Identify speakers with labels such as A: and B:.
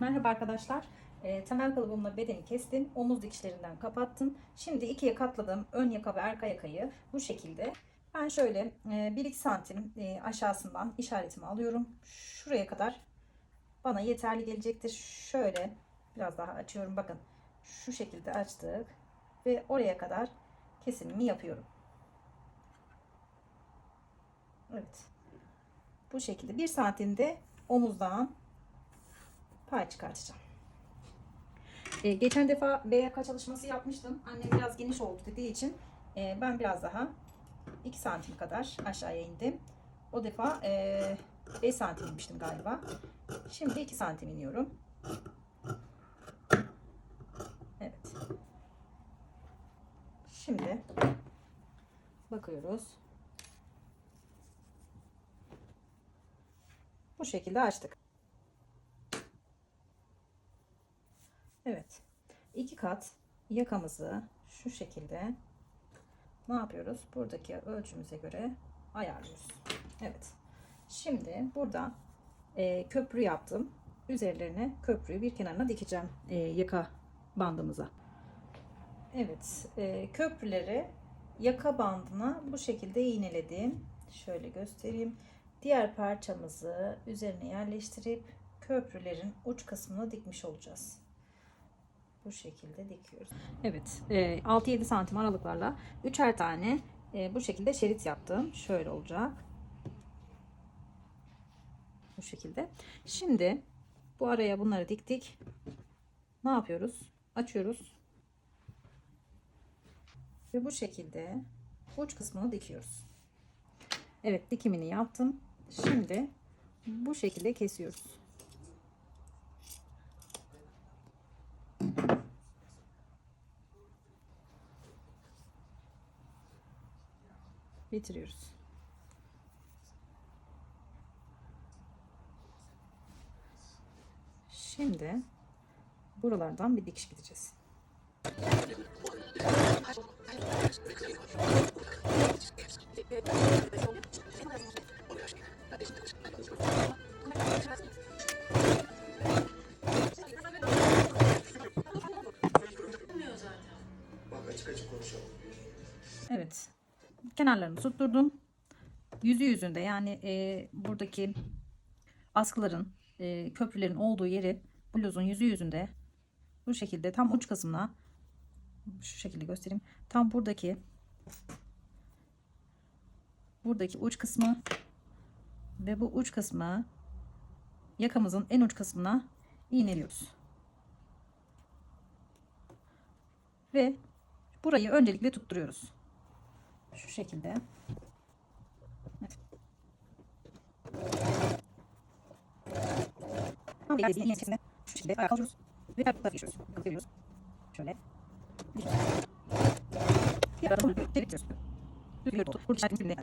A: Merhaba arkadaşlar. E, temel kalıbımla bedeni kestim. Omuz dikişlerinden kapattım. Şimdi ikiye katladım. Ön yaka ve arka yakayı bu şekilde. Ben şöyle e, 1-2 santim e, aşağısından işaretimi alıyorum. Şuraya kadar bana yeterli gelecektir. Şöyle biraz daha açıyorum. Bakın şu şekilde açtık. Ve oraya kadar kesimimi yapıyorum. Evet. Bu şekilde 1 santimde omuzdan pay çıkartacağım. Ee, geçen defa B yaka çalışması yapmıştım. Annem biraz geniş oldu dediği için e, ben biraz daha 2 santim kadar aşağıya indim. O defa e, 5 santim inmiştim galiba. Şimdi 2 santim iniyorum. Evet. Şimdi bakıyoruz. Bu şekilde açtık. Evet. iki kat yakamızı şu şekilde ne yapıyoruz? Buradaki ölçümüze göre ayarlıyoruz. Evet. Şimdi burada e, köprü yaptım. Üzerlerine köprüyü bir kenarına dikeceğim e, yaka bandımıza. Evet. E, köprüleri yaka bandına bu şekilde iğneledim. Şöyle göstereyim. Diğer parçamızı üzerine yerleştirip köprülerin uç kısmını dikmiş olacağız. Bu şekilde dikiyoruz. Evet, e, 6-7 santim aralıklarla üçer tane e, bu şekilde şerit yaptım. Şöyle olacak. Bu şekilde. Şimdi bu araya bunları diktik. Ne yapıyoruz? Açıyoruz. Ve bu şekilde uç kısmını dikiyoruz. Evet, dikimini yaptım. Şimdi bu şekilde kesiyoruz. Bitiriyoruz. Şimdi buralardan bir dikiş gideceğiz. Evet. Kenarlarını tutturdum. Yüzü yüzünde yani e, buradaki askıların, e, köprülerin olduğu yeri bluzun yüzü yüzünde bu şekilde tam uç kısmına şu şekilde göstereyim. Tam buradaki buradaki uç kısmı ve bu uç kısmı yakamızın en uç kısmına iğneliyoruz. Ve burayı öncelikle tutturuyoruz. Şu şekilde. Tam beklediğin iğne içerisinde şu şekilde ayağa kalkıyoruz. Ve diğer tarafa geçiyoruz. Kıvırıyoruz. Şöyle. Diğer tarafa çeviriyoruz. Düzgün oldu. Burada üstünde.